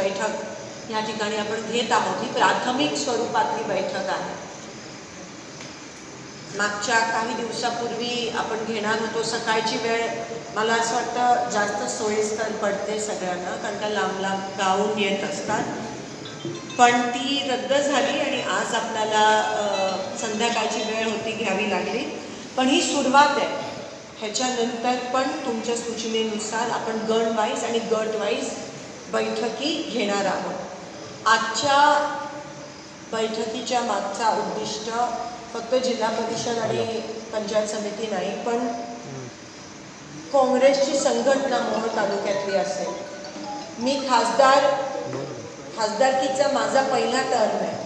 बैठक. या ठिकाणी आपण घेत आहोत. ही प्राथमिक स्वरूपातली बैठक आहे. मागच्या काही दिवसापूर्वी आपण घेणार होतो. सकाळची वेळ मला असं वाटतं जास्त सोयीस्कर पडते सगळ्यांना कारण का लांब लांब गावून येत असतात. पण ती रद्द झाली आणि आज आपल्याला संध्याकाळची वेळ होती घ्यावी लागली. पण ही सुरुवात आहे. ह्याच्यानंतर पण तुमच्या सूचनेनुसार आपण गण वाईज आणि गट वाईज बैठकी घेणार आहोत. आजच्या बैठकीच्या मागचा उद्दिष्ट फक्त जिल्हा परिषद आणि पंचायत समिती नाही पण काँग्रेसची संघटना मोहोळ तालुक्यातली असेल. मी खासदार खासदारकीचा माझा पहिला टर्म आहे.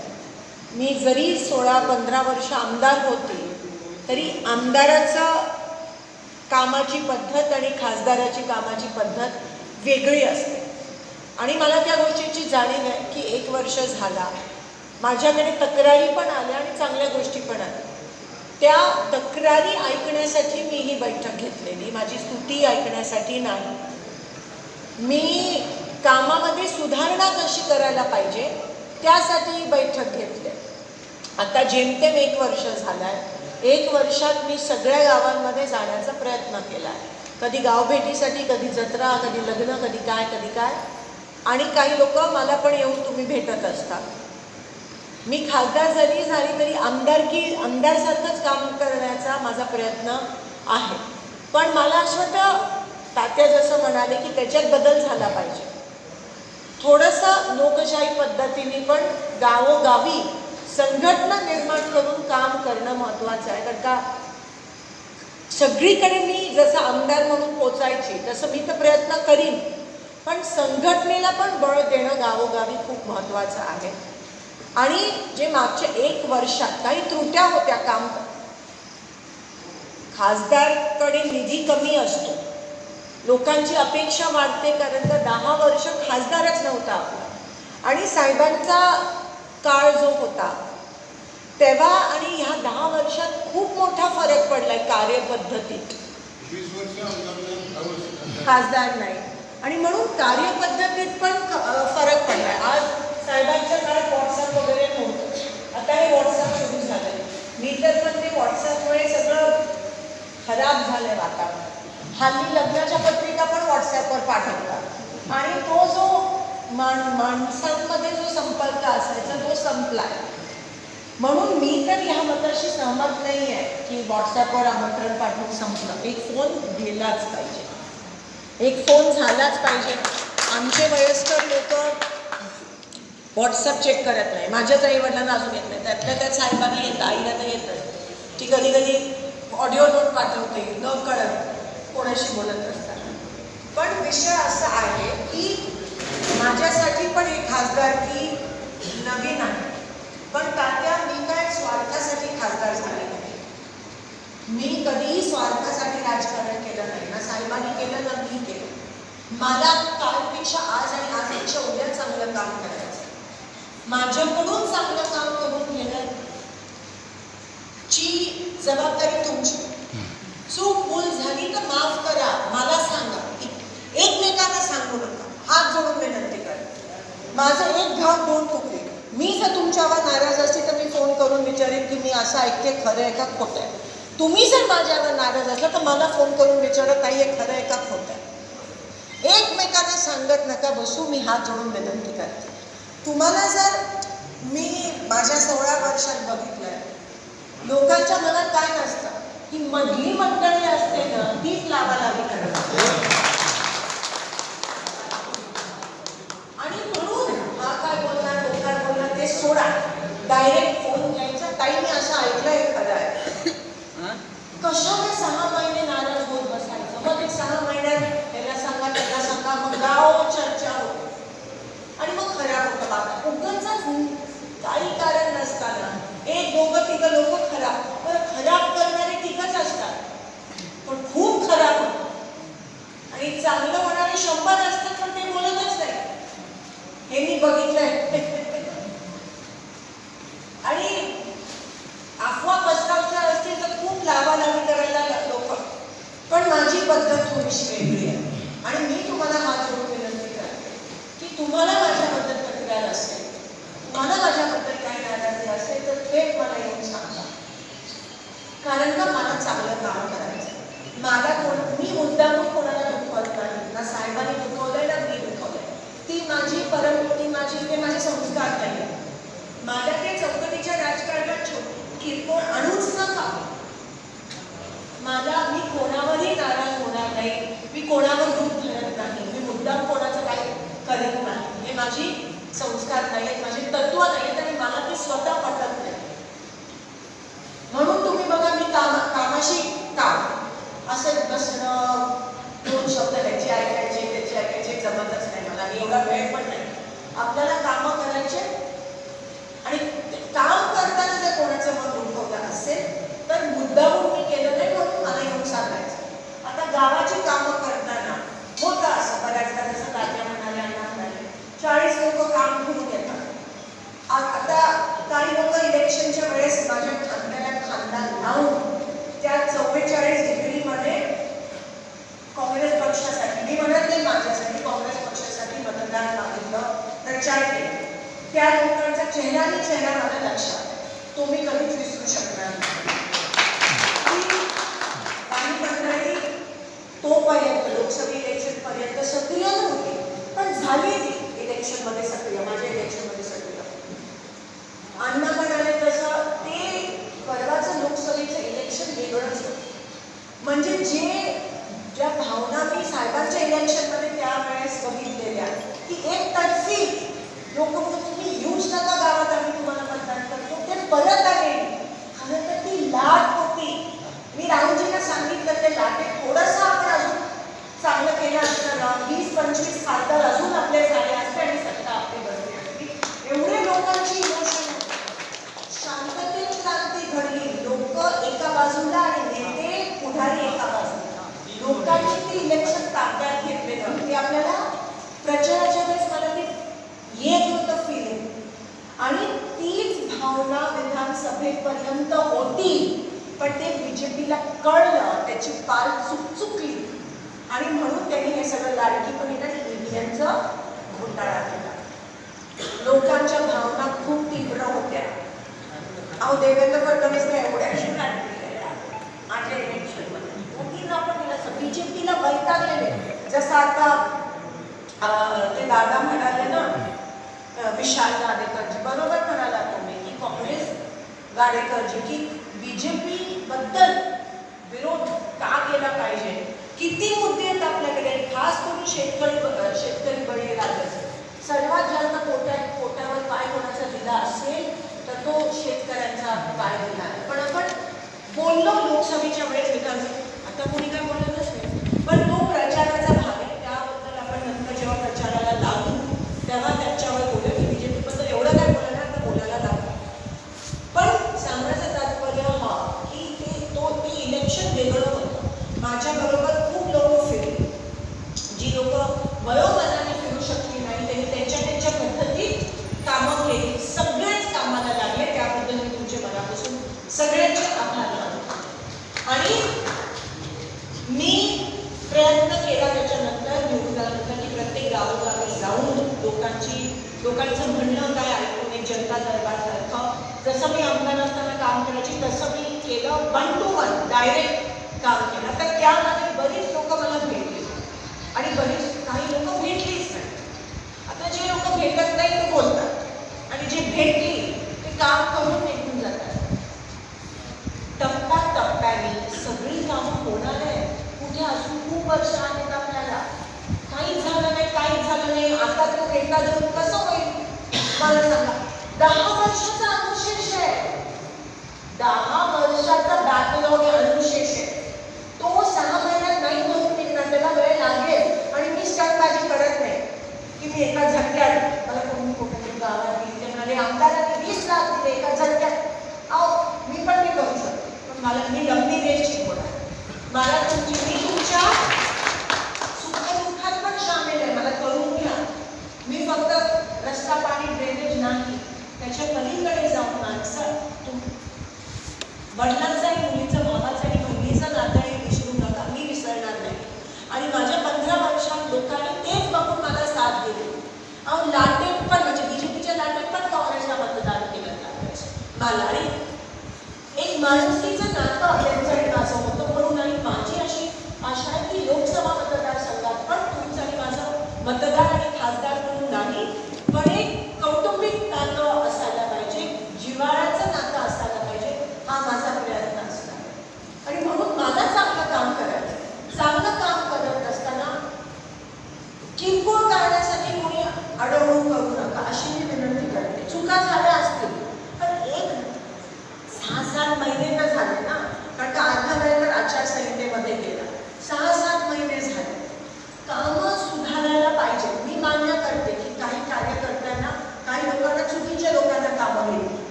मी जरी सोळा पंधरा वर्ष आमदार होते तरी आमदाराचं कामाची पद्धत आणि खासदाराची कामाची पद्धत वेगळी असते. आणि मला त्या गोष्टीची जाणीव आहे की एक वर्ष झाला. माझ्याकडे तक्रारी पण आल्या आणि चांगल्या गोष्टी पण आल्या. त्या तक्रारी ऐकण्यासाठी मी ही बैठक घेतलेली. माझी स्तुती ऐकण्यासाठी नाही. मी कामामध्ये सुधारणा कशी करायला पाहिजे त्यासाठी ही बैठक घेतली. आता जेमतेम एक वर्ष झालं आहे एक वर्षात मी सगळ्या गावांमध्ये जाण्याचा प्रयत्न केला आहे कधी गावभेटीसाठी कधी जत्रा कधी लग्न कधी काय कधी काय. आणि काही लोक मला पण येऊन तुम्ही भेटत असता. मी खासदार जरी झाली तरी आमदारकी आमदारसारखंच काम करण्याचा माझा प्रयत्न आहे. पण मला असं वाटतं तात्या जसं म्हणाले की त्याच्यात बदल झाला पाहिजे. थोडंसं लोकशाही पद्धतीने पण गावोगावी संघटना निर्माण करून काम करणं महत्त्वाचं आहे. कारण का सगळीकडे मी जसं आमदार म्हणून पोचायची तसं मी तर प्रयत्न करीन. पण संघटनेला पण बळ देणं गावोगावी खूप महत्त्वाचं आहे. आणि जे मागच्या एक वर्षात काही त्रुट्या होत्या काम खासदारकडे निधी कमी असतो. लोकांची अपेक्षा वाढते कारण का दहा वर्ष खासदारच नव्हता आपला आणि साहेबांचा काळ जो होता तेव्हा आणि ह्या दहा वर्षात खूप मोठा फरक पडलाय कार्यपद्धतीत. खासदार नाही. आणि म्हणून कार्यपद्धतीत पण फरक पडला फरक आज साहेबांच्या काळात व्हॉट्सअप वगैरे नव्हतं. आता हे व्हॉट्सअप सुरू झालंय. मी तर म्हणते व्हॉट्सअपमुळे सगळं खराब झालंय वातावरण. हल्ली लग्नाच्या पत्रिका पण व्हॉट्सअपवर पाठवतात. आणि तो जो माण माणसांमध्ये जो संपर्क असायचा तो आहे म्हणून मी तर ह्या मताशी सहमत नाही आहे की व्हॉट्सॲपवर आमंत्रण पाठवून संपलं. एक फोन गेलाच पाहिजे. एक फोन झालाच पाहिजे. आमचे वयस्कर लोक व्हॉट्सअप चेक करत नाही. माझ्याच आईवडिलांना अजून येत नाही. त्यातल्या त्यात साहेबांना येतं आईला तर येतं ती कधी कधी ऑडिओ नोट पाठवते न कळत कोणाशी बोलत असतात पण विषय असा आहे की माझ्यासाठी पण एक खासदारकी नवीन आहे. पण तात्या मी काय स्वार्थासाठी खासदार झाले नाही. मी कधीही स्वार्थासाठी राजकारण केलं नाही. ना साहेबांनी केलं ना मी केलं. मला कालपेक्षा आज आणि आजपेक्षा उद्या चांगलं काम करायचं माझ्याकडून चांगलं काम करून घेणं ची जबाबदारी तुमची. चूक भूल झाली तर माफ करा. मला सांगा. एकमेकांना सांगू नका. हात जोडून विनंती करा. माझं एक घाव दोन तुकडे मी जर तुमच्यावर नाराज असते तर मी फोन करून विचारेन की मी असं ऐकते खरं आहे का खोटं आहे. तुम्ही जर माझ्यावर नाराज असला तर मला फोन करून विचारत ताई हे खरं आहे का खोटं आहे? एकमेकांना सांगत नका बसू मी हात जोडून विनंती करते. तुम्हाला जर मी माझ्या सोळा वर्षात बघितलंय लोकांच्या मनात काय नसतं की मधली मंडळी असते ना तीच लावायला करणार आणि म्हणून हा काय बोलणार तो काय बोलणार ते सोडा डायरेक्ट फोन घ्यायचा ताई मी असं ऐकलंय खरं आहे कशाला सहा महिने नाराज होत बसायचं. मग ते सहा महिन्यात त्याला सांगा त्याला सांगा मग गाव चर्चा होते. आणि मग खराब होतं बाबा. उगाचच काही कारण नसताना. एक दोघं तिघं लोक खराब पण खराब करणारे ठीकच असतात. पण खूप खराब होत. आणि चांगलं होणारे शंभर असतात पण ते बोलतच नाही. हे मी बघितलंय. माझी पद्धत थोडीशी वेगळी आहे. आणि मी तुम्हाला हात जोडून विनंती करते की तुम्हाला माझ्याबद्दल तक्रार असेल तुम्हाला माझ्याबद्दल काय नाराजी असेल तर थेट मला येऊन सांगा. कारण का मला चांगलं काम करायचं मला कोण मी मुद्दामून कोणाला दुखवत नाही. ना साहेबांनी दुखवलंय ना मी दुखवलंय. ती माझी परम ती माझी ते माझे संस्कार नाही. मला ते चौकटीच्या राजकारणात किरकोळ आणूच नका. मला मी कोणावरही नाराज होणार नाही. मी कोणावर दूध धरत नाही. मी मुद्दाम कोणाचं काही करीत नाही. हे माझी संस्कार नाही आहेत माझे तत्व नाही आहेत आणि मला ते स्वतः पटत नाही म्हणून तुम्ही बघा मी काम कामाशी काम असं बसणं दोन शब्द ह्याचे ऐकायचे त्याचे ऐकायचे जमतच नाही मला आणि एवढा वेळ पण नाही आपल्याला कामं करायचे आणि ते काम करताना जर कोणाचं मन दुखवलं असेल तर मुद्दामून मी केलं नाही म्हणून मला येऊन सांगायचं आता गावाची कामं करताना होतं असं बऱ्याचदा जसं तात्या म्हणाले अण्णा म्हणाले चाळीस लोक काम घेऊन येतात आ- आता काही लोक वेळेस माझ्या खांद्याला खांदा लावून त्या चव्वेचाळीस डिग्रीमध्ये काँग्रेस पक्षासाठी मी म्हणत नाही माझ्यासाठी काँग्रेस पक्षासाठी मतदान मागितलं प्रचार केला. त्या लोकांचा चेहराही चेहरा मला लक्षात. तो मी कधीच विसरू शकणार नाही की काही मंडळी तोपर्यंत लोकसभा इलेक्शन पर्यंत सक्रिय नव्हती पण झाली ती इलेक्शनमध्ये सक्रिय माझ्या इलेक्शनमध्ये सक्रिय अण्णा म्हणाले तसं ते परवाचं लोकसभेचं इलेक्शन वेगळंच होतं म्हणजे जे ज्या भावना मी साहेबांच्या इलेक्शनमध्ये त्यावेळेस बघितलेल्या की एक तर्फी लोक म्हणतात तुम्ही येऊच नका गावात आम्ही तुम्हाला मतदान करतो ते परत आले खरं तर ती लाट होती मी राहुलजींना सांगितलं ते लाटेत थोडंसं आपण अजून चांगलं केलं असतं ना वीस पंचवीस खासदार अजून आपले झाले असते आणि सत्ता आपली बसली असती एवढे लोकांची इमोशन शांततेत क्रांती घडली लोक एका बाजूला आणि नेते पुढारी एका बाजूला लोकांनी ते इलेक्शन ताब्यात घेतलेलं ते आपल्याला प्रचाराच्या वेळेस मला ते येत होतं फिलिंग आणि तीच भावना पर्यंत होती पण ते बीजेपीला कळलं त्याची पाल चुक चुकली. आणि म्हणून त्यांनी हे सगळं लाडकी पण आणि ईव्हीएमचं घोटाळा केला. लोकांच्या भावना खूप तीव्र होत्या. अहो देवेंद्र फडणवीसने नाही एवढ्या माझ्या इलेक्शनमध्ये मोदींना पण दिलं असं. बीजेपीला वैतागलेले. जसं आता ते दादा म्हणाले ना विशाल गाडेकरजी बरोबर म्हणाला तुम्ही की काँग्रेस गाडेकरजी की बी जे पी बद्दल विरोध का केला पाहिजे? किती मुद्दे आहेत आपल्याकडे? खास करून शेतकरी शेतकरी बळी राज्याचे. सर्वात जास्त पोट्या पोट्यावर पाय कोणाचा दिला असेल तर तो शेतकऱ्यांचा पाय दिला. पण आपण बोललो लोकसभेच्या वेळेस आता कोणी काय बोललं नाही पण तो प्रचाराचा भाग आहे त्याबद्दल आपण नंतर जेव्हा प्रचाराला लागू तेव्हा त्याच्यावर बोलू की बीजेपीबद्दल एवढं काय बोलणार तर बोलायला लागू पण सांगण्याचं तात्पर्य हा की ते तो ते इलेक्शन वेगळं होतं माझ्याबरोबर खूप लोक फिरली जी लोक वयोमानाने फिरू शकली नाही त्यांनी त्यांच्या त्यांच्या पद्धतीत कामं केली सगळेच कामाला लागले त्याबद्दल मी तुमचे मनापासून सगळ्यांचे आभार मानतो आणि मी प्रयत्न केला त्याच्यानंतर निवडल्यानंतर की प्रत्येक गावोगावी जाऊन लोकांचं म्हणणं काय ऐकून एक जनता दरबारसारखं जसं मी आमदार असताना काम करायची तसं मी केलं वन टू वन डायरेक्ट काम केलं. तर त्यामध्ये बरीच लोक मला भेटली. आणि बरीच काही लोक भेटलीच नाही. आता जे लोक भेटत नाही ते बोलतात. आणि जे भेटली ते काम करून निघून जातात. टप्प्याटप्प्याने सगळी कामं होणार आहे कुठे अजून खूप वर्ष आहेत आपल्याला. काहीच झालं नाही काहीच झालं नाही. आता तो एकदा जाऊन कसं होईल सांगा दहा वर्षाचा अनुशेष आहे. दहा वर्षाचा बॅकलॉग अनुशेष आहे तो सहा महिन्यात नाही होऊन निघणार त्याला वेळ लागेल आणि मी स्टंटबाजी करत नाही की मी एका झटक्यात मला कोणी कुठे गावात गेली ते म्हणाले आमदारांनी वीस लाख दिले एका झटक्यात अहो मी पण नाही करू शकतो पण मला मी लंबी रेस शिकवणार मला तुमची मी तुमच्या सुखदुःखात पण सामील आहे मला करून घ्या मी फक्त रस्ता पाणी ड्रेनेज नाही त्याच्या पलीकडे जाऊन माणसं तुम वडिलांचं आणि मुलीचं भावाचं आणि बहिणीचं नातं हे विसरू नका. मी विसरणार नाही. आणि माझ्या पंधरा वर्षात लोकांनी तेच बघून मला साथ दिली. अहो लाटेत पण म्हणजे बीजेपीच्या लाटेत पण काँग्रेसला मतदान केलं त्यावेळेस मला आणि एक माणुसकीचं